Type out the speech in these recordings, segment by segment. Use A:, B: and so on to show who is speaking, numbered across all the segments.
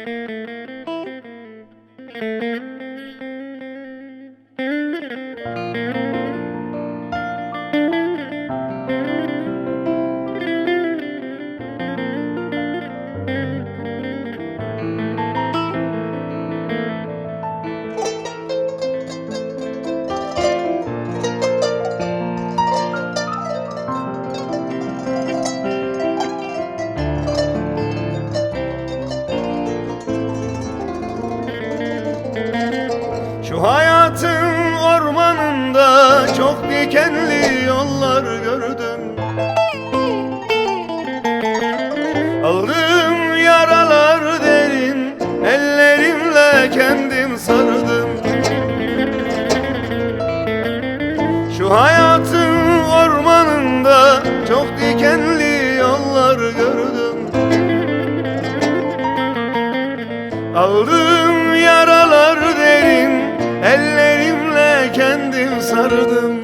A: Şu çok dikenli yollar gördüm. Aldığım yaralar derin ellerimle kendim sardım. Şu hayatın ormanında çok dikenli yollar gördüm. Aldığım yaralar sardım.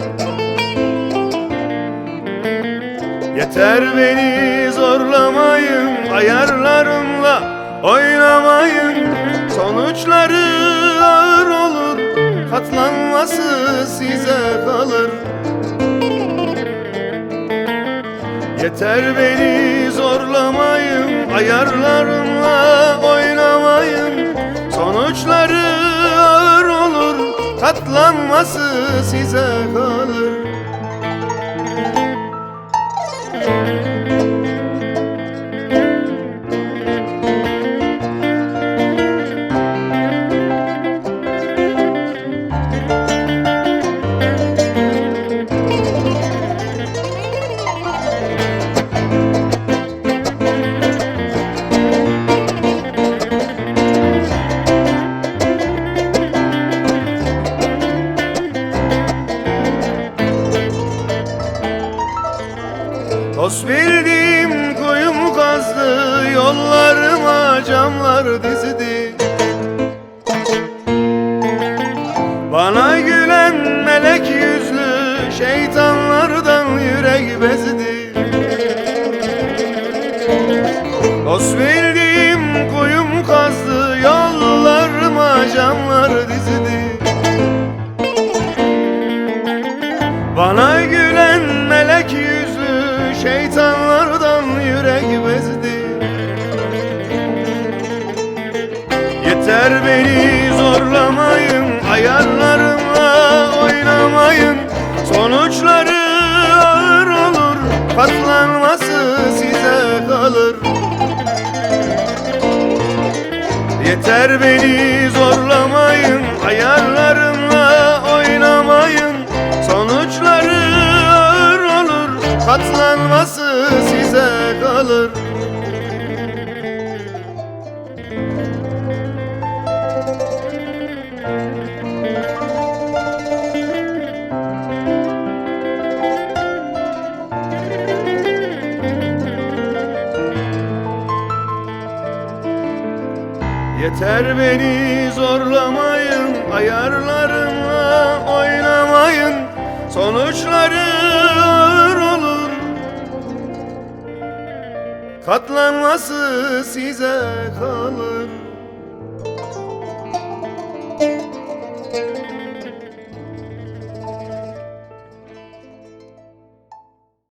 A: Yeter beni zorlamayın Ayarlarımla oynamayın. Sonuçları ağır olur Katlanması size kalır. Yeter beni zorlamayın Ayarlarımla Katlanması size kalır kuyum kazdı Yollarıma camlar dizdi. Bana gülen melek yüzlü Şeytanlardan yürek bezdi. Dost Yeter beni zorlamayın ayarlarımla oynamayın. Sonuçları ağır olur katlanması size kalır. Yeter beni zorlamayın Ayarlarımla oynamayın. Sonuçları ağır olur Katlanması size kalır Yeter beni zorlamayın Ayarlarımla oynamayın. Sonuçları ağır olur. Katlanması size kalır